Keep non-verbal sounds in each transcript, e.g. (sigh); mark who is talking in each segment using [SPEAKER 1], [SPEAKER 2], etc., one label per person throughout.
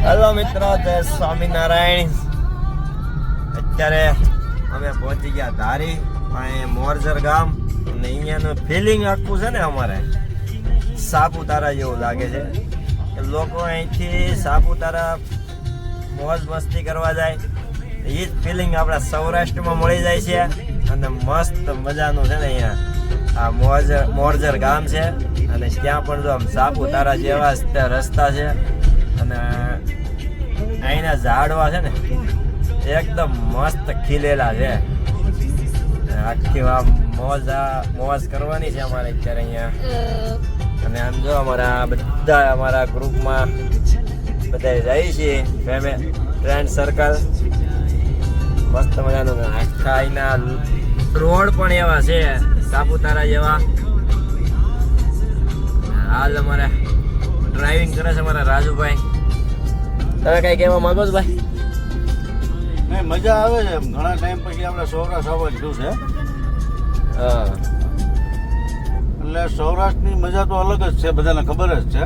[SPEAKER 1] Hello મિત્રો, જય સ્વામિનારાયણ. અત્યારે અમે પહોંચી ગયા ધારી અહીં મોરજર ગામ, અને અહીંયાનું ફિલિંગ આખું છે ને અમારે. સાપુતારા જેવું લાગે છે. લોકો અહીંથી સાપુતારા મોજ મસ્તી કરવા જાય. એ જ ફિલિંગ આપણા સૌરાષ્ટ્રમાં મળી જાય છે. અને મસ્ત મજાનું છે ને અહીંયા આ મોજ, મોરજર ગામ છે. અને ત્યાં પણ જો આમ સાપુતારા જેવા રસ્તા છે. અને અહીંના ઝાડવા છે ને, એકદમ મસ્ત ખીલેલા છે. આખી વા મોજ મોજ કરવાની છે અમારે અત્યારે અહીંયા. અને આમ જો અમારા બધા અમારા ગ્રુપમાં બધા જઈએ છીએ ફેમિલી ફ્રેન્ડ સર્કલ મસ્ત મજાનું આખા અહીંના રોડ પણ એવા છે, સાપુતારા જેવા. હાલ અમારે ડ્રાઇવિંગ કરે છે અમારા રાજુભાઈ. તમે કઈ કહેવા માંગો છો ભાઈ?
[SPEAKER 2] નહીં મજા આવે છે એમ. ઘણા ટાઈમ પછી આપણે સૌરાષ્ટ્ર આવવા ગયું છે.
[SPEAKER 1] હા.
[SPEAKER 2] એટલે સૌરાષ્ટ્રની મજા તો અલગ જ છે બધાને ખબર જ છે.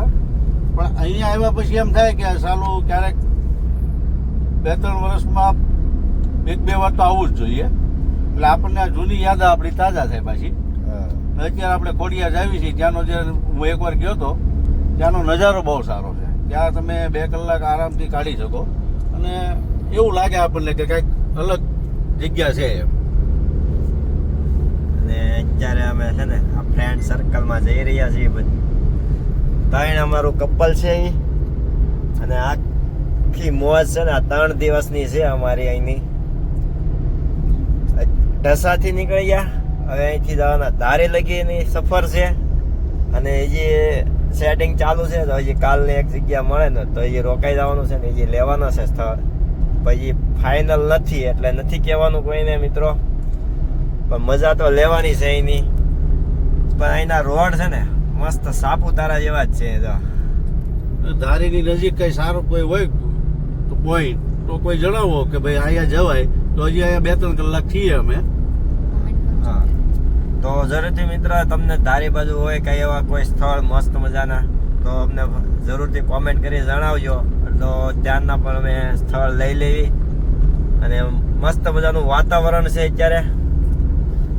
[SPEAKER 2] પણ અહીંયા આવ્યા પછી એમ થાય કે સાલું ક્યારેક બે ત્રણ વર્ષમાં એક બે વાર તો આવવું જ જોઈએ. એટલે આપણને આ જૂની યાદ આપણી તાજા થાય પાછી. અત્યારે આપણે ખોડિયા જ આવી છીએ. ત્યાંનો જે હું એકવાર ગયો હતો ત્યાંનો નજારો બહુ સારો છે. ત્યાં તમે બે કલાક આરામથી કાઢી શકો. અને એવું લાગે આપણને કે કંઈક અલગ જગ્યા છે
[SPEAKER 1] અને અત્યારે અમે છે ને આ ફ્રેન્ડ સર્કલમાં જઈ રહ્યા છીએ બધું, ત્રણ અમારું કપલ છે અહીં અને આખી મોજ છે ને આ ત્રણ દિવસની છે અમારી અહીંની. ઢસાથી નીકળી ગયા હવે અહીંથી જવાના ધારે લગીની સફર છે. અને જે સેટિંગ ચાલુ છે, તો હજી કાલની એક જગ્યા મળે ને, તો એ રોકાઈ જવાનું છે ને એ લેવાના છે સ્થળ. પછી ફાઇનલ નથી, એટલે નથી કહેવાનું કોઈને મિત્રો. પણ મજા તો લેવાની છે અહીંની પણ અહીંના રોડ છે ને, મસ્ત સાપુતારા જેવા જ છે તો.
[SPEAKER 2] ધારીની નજીક કઈ સારું કોઈ હોય તો પોઈન્ટ તો કોઈ જણાવો કે ભાઈ અહીંયા જવાય, તો હજી અહીંયા બે ત્રણ કલાક છીએ અમે.
[SPEAKER 1] તો જરૂરથી મિત્ર, તમને ધારી બાજુ હોય કઈ એવા કોઈ સ્થળ મસ્ત મજાના, તો અમને જરૂરથી કોમેન્ટ કરી જણાવજો. તો ત્યાંના પણ અમે સ્થળ લઈ લેવી. અને મસ્ત મજાનું વાતાવરણ છે અત્યારે.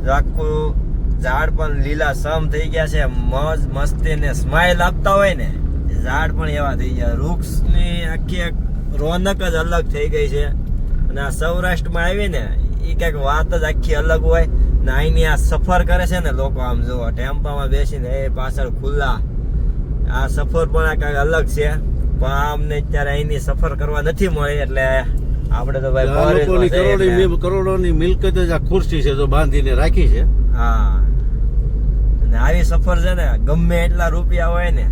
[SPEAKER 1] આખું ઝાડ પણ લીલા સમ થઈ ગયા છે. મોજ, મસ્તી ને સ્માઇલ આપતા હોય ને ઝાડ પણ એવા થઈ ગયા. વૃક્ષની આખી એક રોનક જ અલગ થઈ ગઈ છે. અને આ સૌરાષ્ટ્રમાં આવીને એ કંઈક વાત જ આખી અલગ હોય. ને અહીંની આ સફર કરે છે ને લોકો આમ જુઓ ટેમ્પામાં બેસીને એ પાછળ ખુલ્લા. આ સફર પણ આ કંઈક અલગ છે પણ અમને અત્યારે અહીંની સફર કરવા નથી મળી એટલે આપણે તો ભાઈ
[SPEAKER 2] કરોડની મિલકત જ આ ખુરશી છે જો બાંધીને રાખી છે.
[SPEAKER 1] હા. અને આવી સફર છે ને ગમે એટલા રૂપિયા હોય ને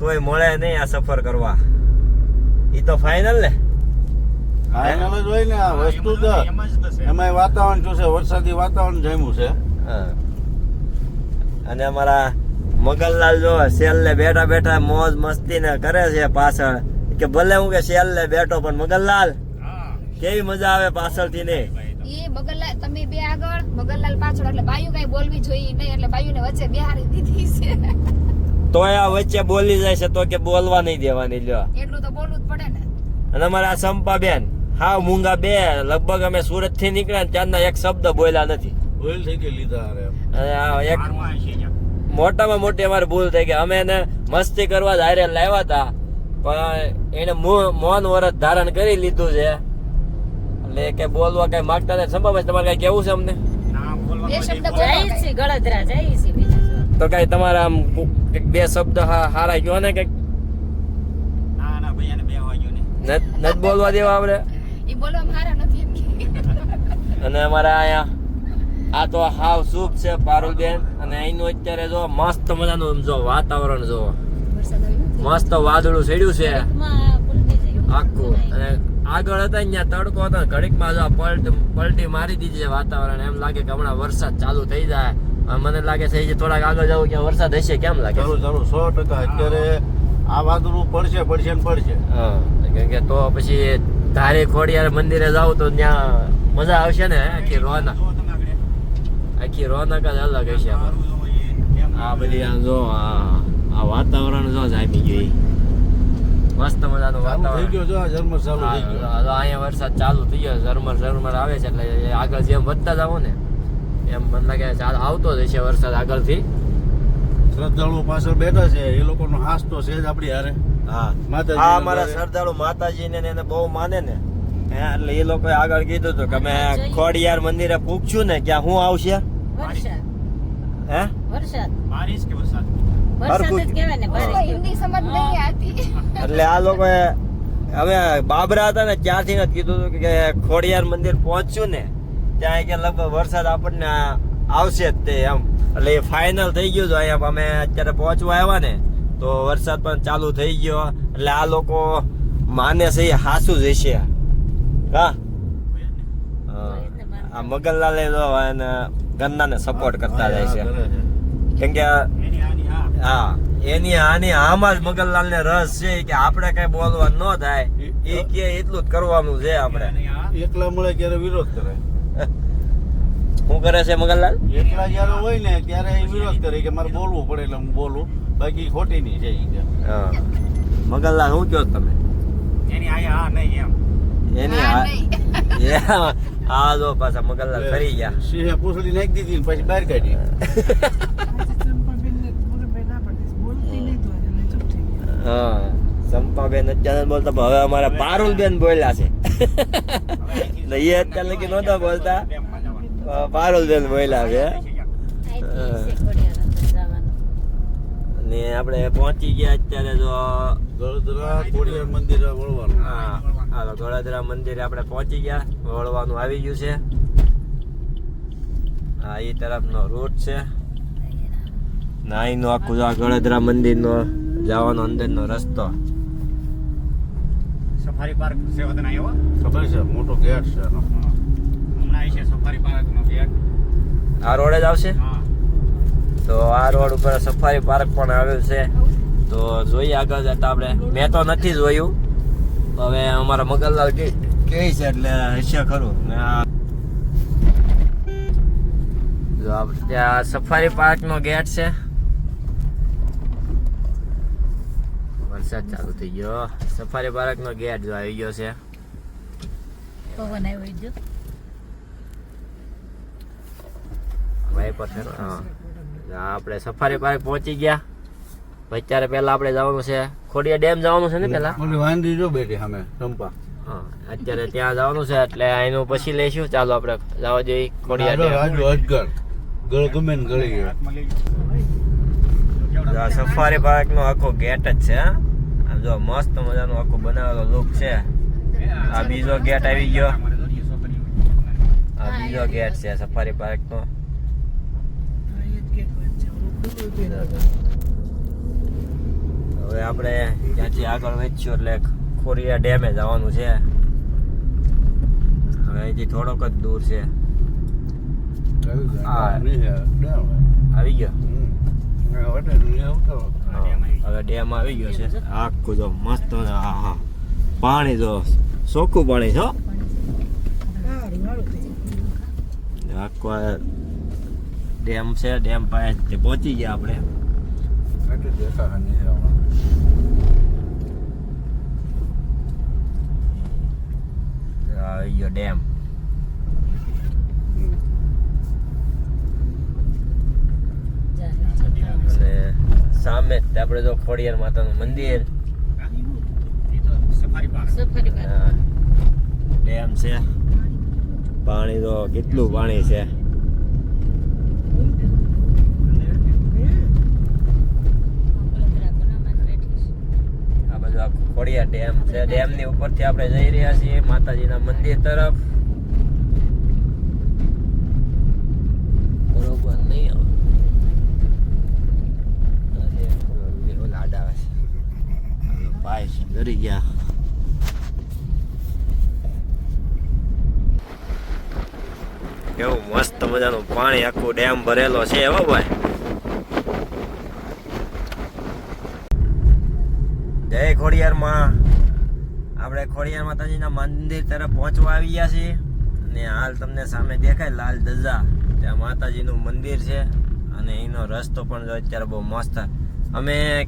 [SPEAKER 1] તોય મળે નહીં આ સફર કરવા. એ તો ફાઇનલ ને.
[SPEAKER 2] ફાઇનલ જ હોય ને આ વસ્તુ તો એમાં વાતાવરણ શું છે? વરસાદી વાતાવરણ જમ્યું છે.
[SPEAKER 1] અને અમારા મગનલાલ જો સેલ ને બેઠા બેઠા મોજ મસ્તી ને કરે છે પાછળ. કે ભલે હું કે સેલ ને બેઠો પણ મગનલાલ કેવી મજા આવે પાછળથી ને?
[SPEAKER 3] એ મગનલાલ તમે બે આગળ મગનલાલ પાછળ એટલે બાયુ કઈ બોલવી જોઈએ નહીં એટલે વચ્ચે બેહારી દીધી છે.
[SPEAKER 1] તોય આ વચ્ચે બોલી જાય છે તો કે બોલવા નહીં દેવાની લ્યો.
[SPEAKER 3] એટલું તો બોલવું જ પડે ને.
[SPEAKER 1] અને અમારા સંપા બેન હા મૂંગા બે. લગભગ અમે સુરતથી નીકળ્યા ને ત્યારના એક શબ્દ બોલ્યા નથી.
[SPEAKER 2] થઈ ગઈ લીધા
[SPEAKER 1] એક મોટામાં મોટી અમારી ભૂલ થઈ ગઈ. અમે એને મસ્તી કરવા જ હારે લાવ્યા હતા. પણ એને મૌન વરત ધારણ કરી લીધું છે. એટલે કે બોલવા કઈ માંગતા નથી. સંભવ તમારે કઈ કેવું છે અમને? તો કઈ તમારા આમ બે શબ્દ હા- હારા ગયો ને કંઈક? નથી બોલવા દેવા આપણે
[SPEAKER 3] એ બોલવા મારા નથી એમ કે.
[SPEAKER 1] અને અમારા અહીંયા આ તો હાવ સૂપ છે પારુલબેન. અને અહીંનું અત્યારે જો મસ્ત મજાનું જો વાતાવરણ જો. મસ્ત વાદળું છેડ્યું છે. આખું. અને આગળ હતા અહીંયા ત્યાં તડકો હતો ઘડીકમાં જો પલટ પલટી મારી દીધી છે વાતાવરણ. એમ લાગે કે હમણાં વરસાદ ચાલુ થઈ જાય. મને લાગે છે જે થોડાક આગળ જવું ક્યાં વરસાદ હશે કેમ લાગે
[SPEAKER 2] જરૂર જરૂર સો ટકા. અત્યારે આ વાદળું પડશે પડશે ને પડશે.
[SPEAKER 1] હા. કેમ કે તો પછી ધારે ખોડિયાર મંદિરે જાવ તો ત્યાં મજા આવશે ને? આખી રોનક આખી રોનક જ અલગ હશે આ બધી આ જો આ વાતાવરણ જો જામી ગઈ મસ્ત મજાનું
[SPEAKER 2] થઈ
[SPEAKER 1] વાતાવરણ.
[SPEAKER 2] ગયો જો ઝરમર ચાલુ થઈ ગયો.
[SPEAKER 1] અહીંયા વરસાદ ચાલુ થઈ ગયો. ઝરમર ઝરમર આવે છે એટલે આગળ જેમ વધતા જાવ ને એમ મને લાગે ચાલ આવતો જ હશે વરસાદ આગળથી.
[SPEAKER 2] શ્રદ્ધાળુઓ પાછળ બેઠા છે. એ લોકોનો હાસ તો છે જ આપણી હારે.
[SPEAKER 1] હા. આ અમારા સરદારો માતાજીને એને બહુ માને ને. એટલે એ લોકો આગળ કીધું હતું કે મેં મંદિરે પૂછ્યું ને ક્યાં હું આવશે? એટલે આ લોકો હવે બાબરા હતા ને ત્યાંથી જ કીધું હતું કે ખોડિયાર મંદિર પહોંચ્યું ને ત્યાં કે લગભગ વરસાદ આપણને આવશે જ તે એમ. એટલે ફાઇનલ થઈ ગયું હતું. અહીંયા અમે અત્યારે પહોંચવા આવ્યા ને તો વરસાદ પણ ચાલુ થઈ ગયો. એટલે આ લોકો માને છે એ હાસું જ હશે. હા? હા. આ મગનલાલે જો એને ગન્નાને સપોર્ટ કરતા જાય છે. કેમ કે
[SPEAKER 4] હા
[SPEAKER 1] હા એની આની આમાં જ મગનલાલ ને રસ છે કે આપણે કઈ બોલવા ન થાય. એ કે એટલું જ કરવાનું છે આપણે.
[SPEAKER 2] એકલા મળે ત્યારે વિરોધ કરે.
[SPEAKER 1] શું કરે છે મગનલાલ
[SPEAKER 2] એકલા જ્યારે હોય ને ત્યારે એ વિરોધ કરે કે મારે બોલવું પડે એટલે હું બોલું. બાકી ખોટી નહીં છે ઈ
[SPEAKER 1] હા. મગનલાલ શું કહો તમે?
[SPEAKER 4] એની આયા હા નહીં એમ.
[SPEAKER 1] એની (laughs)
[SPEAKER 3] હા,
[SPEAKER 1] આ- જો પાછા મગનલાલ ફરી ગયા.
[SPEAKER 2] સિંહે પૂછડી નાખી દીધી પછી બહાર કાઢી.
[SPEAKER 1] હા ચંપાબેન અત્યારે બોલતા હવે અમારા પારુલબેન બોલ્યા છે. (laughs) એ અત્યારે લગી નહોતા બોલતા. પારુલબેન બોલ્યા છે ને આપણે પહોંચી ગયા અત્યારે જો
[SPEAKER 2] ગળદરા ખોડિયાર મંદિરે વળવાનું.
[SPEAKER 1] હા હાલો ગળદરા મંદિરે આપણે પહોંચી ગયા. વળવાનું આવી ગયું છે. હા એ તરફનો રૂટ છે. નાઈનો આખું જો આ ગળદરા મંદિરનો જવાનો અંદરનો રસ્તો.
[SPEAKER 4] સફારી પાર્ક છે આવ્યો
[SPEAKER 2] ખબર છે મોટો ગેટ છે એનો.
[SPEAKER 4] હમણાં આવી છે સફારી પાર્ક ગેટ
[SPEAKER 1] આ રોડ જ આવશે? તો આ રોડ ઉપર સફારી પાર્ક પણ આવેલું છે. તો જોઈએ આગળ જતા આપણે. મેં તો નથી જોયું. હવે અમારા મગનલાલ કે છે એટલે હશે ખરું. જો ત્યાં સફારી પાર્ક નો ગેટ છે. વરસાદ ચાલુ થઈ ગયો. સફારી પાર્ક નો ગેટ જો આવી ગયો છે.
[SPEAKER 5] પવન આવ્યો
[SPEAKER 1] છે આપણે સફારી પાર્ક પહોંચી ગયા. અત્યારે પહેલા આપણે જવાનું છે ખોડિયા ડેમ જવાનું છે ને પહેલા?
[SPEAKER 2] ઓલી વાંદરી જો બેઠી સામે ચંપા.
[SPEAKER 1] હા અત્યારે ત્યાં જવાનું છે એટલે એનું પછી લઈશું. ચાલો આપણે જવા જઈએ ખોડિયા ડેમ.
[SPEAKER 2] અજગર. ગળ ગમે ને ગળી ગયો.
[SPEAKER 1] સફારી પાર્ક નો આખો ગેટ જ છે હા. આમ જો મસ્ત મજાનો આખો બનાવેલો લુક છે. આ બીજો ગેટ આવી ગયો. આ બીજો ગેટ છે સફારી પાર્ક નો. હવે આપણે ત્યાંથી આગળ વેચ્યું એટલે ખોરિયા ડેમે જવાનું છે. હવે અહીંથી થોડોક જ દૂર છે. આવી ગયો. હવે ડેમ આવી ગયો છે. આખું જો મસ્ત હા હા. પાણી જો ચોખ્ખું પાણી છો આખો ડેમ છે ડેમ પાસે પહોંચી ગયા આપણે. આવી ગયો ડેમ. અને સામે જ આપણે જો ખોડિયાર માતાનું મંદિર.
[SPEAKER 4] એ તો સફારી પાર્ક.
[SPEAKER 5] સફારી પાર્ક
[SPEAKER 1] આ ડેમ છે. પાણી તો કેટલું પાણી છે
[SPEAKER 5] વડોદરા બનાવવાનું બેઠી છે
[SPEAKER 1] આ ખોડિયાર ડેમ છે. ડેમની ઉપરથી આપણે જઈ રહ્યા છીએ, માતાજીના મંદિર તરફ. બરોબર નહીં આવે. ડરી ગયા. કેવું મસ્ત મજાનું પાણી આખું ડેમ ભરેલો છે હો ભાઈ. જય આપણે ખોડિયાર માતાજીના મંદિર તરફ પહોંચવા આવી ગયા છીએ. અને હાલ તમને સામે દેખાય લાલ ધજા. ત્યાં માતાજીનું મંદિર છે અને એનો રસ્તો પણ જો અત્યારે બહુ મસ્ત. અમે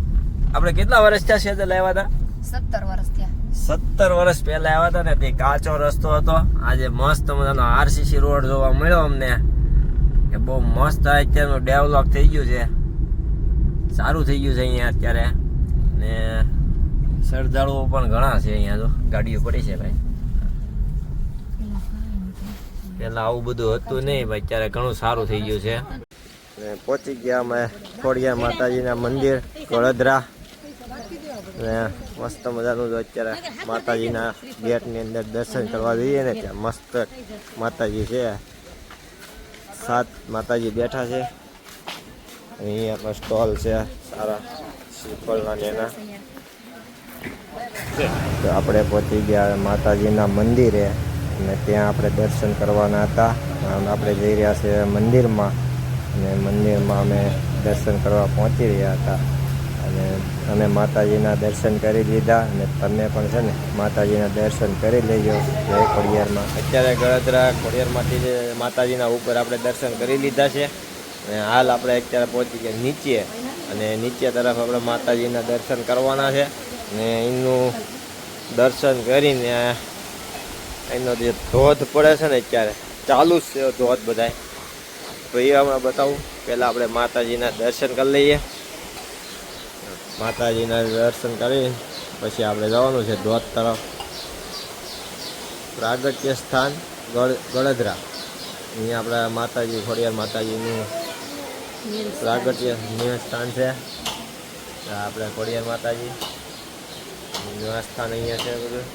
[SPEAKER 1] આપણે કેટલા વર્ષ થયા છે લાવ્યા હતા?
[SPEAKER 3] સત્તર વર્ષ થયા.
[SPEAKER 1] સત્તર વર્ષ પહેલા આવ્યા હતા ને તે કાચો રસ્તો હતો. આજે મસ્ત મજાનો આરસીસી રોડ જોવા મળ્યો અમને. કે બહુ મસ્ત અત્યારનું ડેવલપ થઈ ગયું છે. સારું થઈ ગયું છે અહીંયા અત્યારે. ને શ્રદ્ધાળુઓ પણ ઘણા છે અહીંયા તો. ગાડીઓ પડી છે ભાઈ. પેલા આવું બધું હતું નહીં ભાઈ, અત્યારે ઘણું સારું થઈ ગયું છે. ને પહોંચી ગયા અમે ખોડિયા માતાજીના મંદિર વડોદરા ને મસ્ત મજાનું જો અત્યારે માતાજીના ગેટની અંદર દર્શન કરવા જઈએ ને ત્યાં મસ્ત માતાજી છે. સાત માતાજી બેઠા છે. અહીંયા પણ સ્ટોલ છે સારા શ્રીફળના એના. તો આપણે પહોંચી ગયા માતાજીના મંદિરે અને ત્યાં આપણે દર્શન કરવાના હતા. આપણે જઈ રહ્યા છે મંદિરમાં. અને મંદિરમાં અમે દર્શન કરવા પહોંચી રહ્યા હતા. અને અમે માતાજીના દર્શન કરી લીધા અને તમે પણ છે ને માતાજીના દર્શન કરી લેજો. જય ખોડિયારમાં. અત્યારે ગળદરા ખોડિયારમાંથી જે માતાજીના ઉપર આપણે દર્શન કરી લીધા છે. અને હાલ આપણે અત્યારે પહોંચી ગયા નીચે. અને નીચે તરફ આપણે માતાજીના દર્શન કરવાના છે. ને એનું દર્શન કરીને એનો જે ધોધ પડે છે ને અત્યારે, ચાલુ જ છે ધોધ બધાય. તો એ હમણાં બતાવું. પહેલાં આપણે માતાજીના દર્શન કરી લઈએ. માતાજીના દર્શન કરી, પછી આપણે જવાનું છે ધોધ તરફ. પ્રાગટ્ય સ્થાન ગળ, ગળદરા. અહીંયા આપણા માતાજી, ખોડિયાર માતાજીનું પ્રાગટ્ય સ્થાન છે. આપણે ખોડિયાર માતાજી. સ્થાન અહીંયા છે બધું.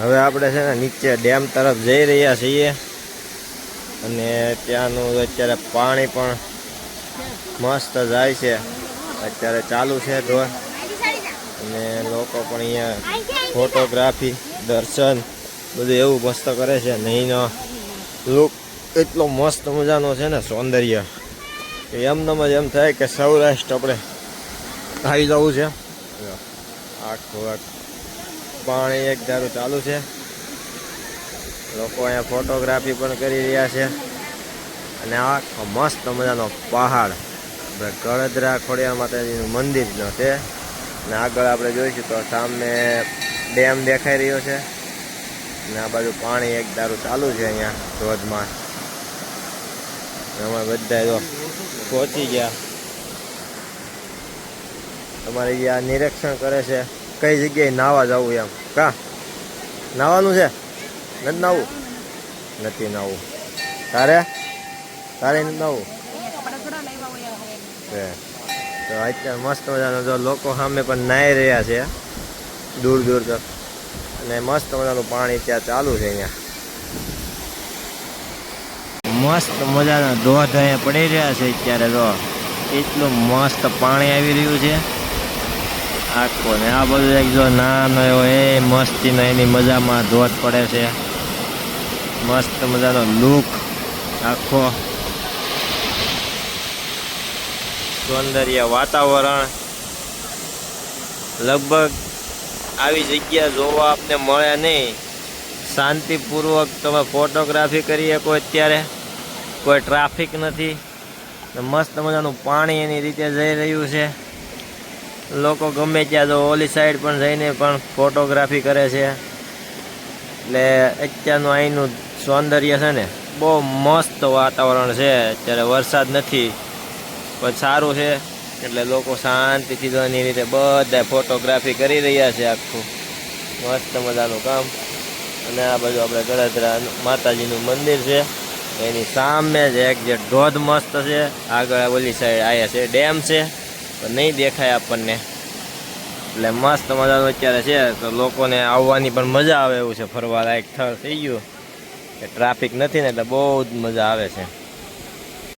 [SPEAKER 1] હવે આપણે છે ને નીચે ડેમ તરફ જઈ રહ્યા છીએ અને ત્યાંનું અત્યારે પાણી પણ મસ્ત જાય છે. અત્યારે ચાલુ છે ઢોર અને લોકો પણ અહીંયા ફોટોગ્રાફી, દર્શન, બધું એવું મસ્ત કરે છે. નહીં લુક એટલો મસ્ત મજાનો છે ને સૌંદર્ય એમનેમ જ એમ થાય કે સૌરાષ્ટ્ર આપણે આવી જવું છે. આખું આખ પાણી એક ધારું ચાલુ છે. લોકો અહીંયા ફોટોગ્રાફી પણ કરી રહ્યા છે. અને આખો મસ્ત મજાનો પહાડ. આપણે ગળદરા ખોડિયાર માતાજીનું મંદિરનો છે. અને આગળ આપણે જોઈશું તો સામે ડેમ દેખાઈ રહ્યો છે. અને આ બાજુ પાણી એક ધારું ચાલુ છે અહીંયા ધોધમાં અમે બધા જો પહોંચી ગયા. તમારે આ નિરીક્ષણ કરે છે, કઈ જગ્યાએ નાવા જવું એમ. કા? નાવાનું છે? નથી નાવું? નથી નાવું. તારે? તારે નથી નાવું? તો અત્યારે મસ્ત મજાનો જો લોકો સામે પણ નાહી રહ્યા છે. દૂર દૂર તક. અને મસ્ત મજાનું પાણી ત્યાં ચાલુ છે અહીંયા. મસ્ત મજાના ધોધ અહીંયા પડી રહ્યા છે અત્યારે તો. એટલું મસ્ત પાણી આવી રહ્યું છે. આખો ને આ બધું એક જો નાનો એવો એ મસ્તીનો એની મજામાં ધોધ પડે છે. મસ્ત મજાનો લુક આખો. સૌંદર્ય વાતાવરણ. લગભગ આવી જગ્યા જોવા આપને મળે નહીં. શાંતિપૂર્વક તમે ફોટોગ્રાફી કરી શકો અત્યારે. કોઈ ટ્રાફિક નથી. મસ્ત મજાનું પાણી એની રીતે જઈ રહ્યું છે. લોકો ગમે ત્યાં જો ઓલી સાઈડ પણ જઈને પણ ફોટોગ્રાફી કરે છે. એટલે અત્યારનું અહીંનું સૌંદર્ય છે ને, બહુ મસ્ત વાતાવરણ છે. અત્યારે વરસાદ નથી, પણ સારું છે. એટલે લોકો શાંતિથી તો એની રીતે બધા ફોટોગ્રાફી કરી રહ્યા છે આખું. મસ્ત મજાનું કામ. અને આ બાજુ આપણે ગળદરા માતાજીનું મંદિર છે. એની સામે જ એક જે ધોધ મસ્ત છે, આગળ ઓલી સાઈડ આયા છે, ડેમ છે. પણ નહીં દેખાય આપણને. એટલે મસ્ત મજાનું અત્યારે છે, તો લોકોને આવવાની પણ મજા આવે એવું છે. ફરવા લાયક સ્થળ થઈ ગયું. કે ટ્રાફિક નથી ને એટલે બહુ જ મજા આવે છે.